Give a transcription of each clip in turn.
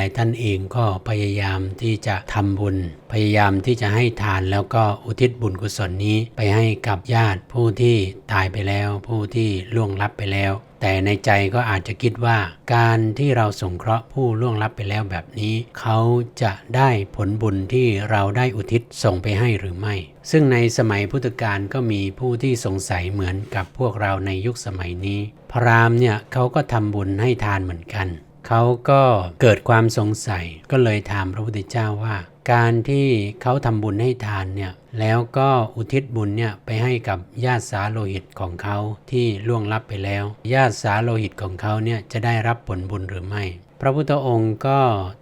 ลาย ๆ ท่านเองก็พยายามที่จะทำบุญ พยายามที่จะให้ทานแล้วก็อุทิศบุญกุศลนี้ไปให้กับญาติผู้ที่ตายไปแล้ว ผู้ที่ล่วงลับไปแล้ว แต่ในใจก็อาจจะคิดว่า การที่เราสงเคราะห์ผู้ล่วงลับไปแล้วแบบนี้ เขาจะได้ผลบุญที่เราได้อุทิศส่งไปให้หรือไม่ ซึ่งในสมัยพุทธกาลก็มีผู้ที่สงสัยเหมือนกับพวกเราในยุคสมัยนี้ พราหมณ์เนี่ยเขาก็ทำบุญให้ทานเหมือนกัน เขาก็เกิดความสงสัยก็เลยถามพระพุทธเจ้าว่า การที่เขาทำบุญให้ทานเนี่ยแล้วก็อุทิศบุญเนี่ยไปให้กับญาติสาโลหิตของเขาที่ล่วงลับไปแล้ว ญาติสาโลหิตของเขาเนี่ยจะได้รับผลบุญหรือไม่ พระพุทธองค์ก็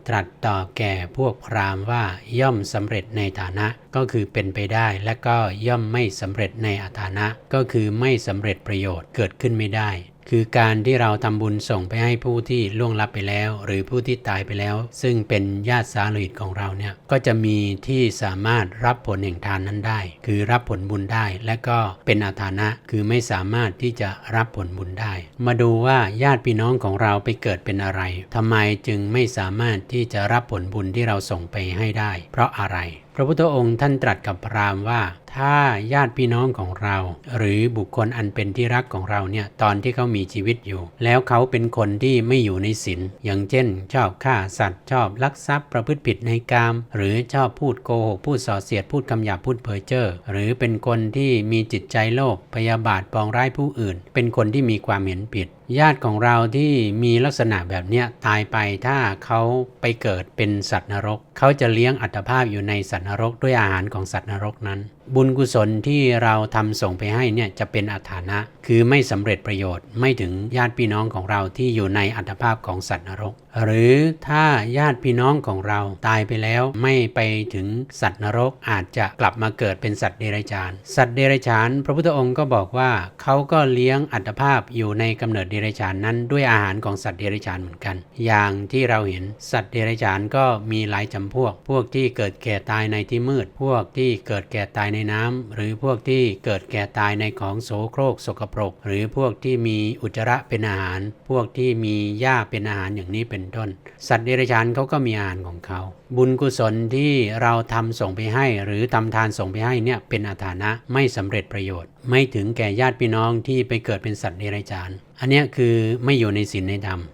ตรัสต่อแก่พวกพราหมณ์ว่าย่อมสำเร็จในฐานะก็คือเป็นไปได้และก็ย่อมไม่สำเร็จในอาฐานะ ก็คือไม่สำเร็จประโยชน์เกิดขึ้นไม่ได้ คือการที่เราทำบุญส่งไปให้ผู้ที่ล่วงลับไปแล้ว หรือผู้ที่ตายไปแล้ว ซึ่งเป็นญาติสาโลหิตของเราเนี่ยก็จะมีที่สามารถรับผลแห่งทานนั้นได้ คือรับผลบุญได้ และก็เป็นอาฐานะคือไม่สามารถที่จะรับผลบุญได้ มาดูว่าญาติพี่น้องของเราไปเกิดเป็นอะไรทำไมจึงไม่สามารถที่จะรับผลบุญที่เราส่งไปให้ได้ เพราะอะไรพระพุทธองค์ท่านตรัสกับพราหมณ์ว่า ถ้าญาติพี่น้องของเรา หรือบุคคลอันเป็นที่รักของเราเนี่ยตอนที่เขามีชีวิตอยู่ แล้วเขาเป็นคนที่ไม่อยู่ในศีลอย่างเช่น ชอบฆ่าสัตว์ ชอบลักทรัพย์ประพฤติผิดในกาม หรือชอบพูดโกหกพูดส่อเสียดพูดคำหยาบพูดเพ้อเจ้อหรือเป็นคนที่มีจิตใจโลภพยาบาทปองร้ายผู้อื่น เป็นคนที่มีความเห็นผิด ญาติของเราที่มีลักษณะแบบเนี้ยตายไปถ้าเขาไปเกิดเป็นสัตว์นรก เขาจะเลี้ยงอัตภาพอยู่ในสัตว์นรกด้วยอาหารของสัตว์นรกนั้น บุญกุศลที่เราทำส่งไปให้เนี่ยจะเป็นอัฐานะ คือไม่สำเร็จประโยชน์ไม่ถึงญาติพี่น้องของเราที่อยู่ในอัตภาพของสัตว์นรก หรือถ้าญาติพี่น้องของเราตายไปแล้วไม่ไปถึงสัตว์นรกอาจจะกลับมาเกิดเป็นสัตว์เดรัจฉาน สัตว์เดรัจฉาน พระพุทธองค์ก็บอกว่าเขาก็เลี้ยงอัตภาพอยู่ในกำเนิดเดรัจฉานนั้นด้วยอาหารของสัตว์เดรัจฉานเหมือนกัน อย่างที่เราเห็นสัตว์เดรัจฉานก็มีหลายจำพวก พวกที่เกิดแก่ตายในที่มืด พวกที่เกิดแก่ตายในน้ำหรือพวกที่เกิดแก่ตายในของโสโครกสกปรก หรือพวกที่มีอุจจาระเป็นอาหาร พวกที่มีหญ้าเป็นอาหารอย่างนี้เป็นต้น สัตว์เดรัจฉานเขาก็มีอาหารของเขา บุญกุศลที่เราทำส่งไปให้ หรือทำทานส่งไปให้เนี่ยเป็นอาถานะไม่สำเร็จประโยชน์ ไม่ถึงแก่ญาติพี่น้องที่ไปเกิดเป็นสัตว์เดรัจฉาน อันนี้คือไม่อยู่ในศีลในธรรม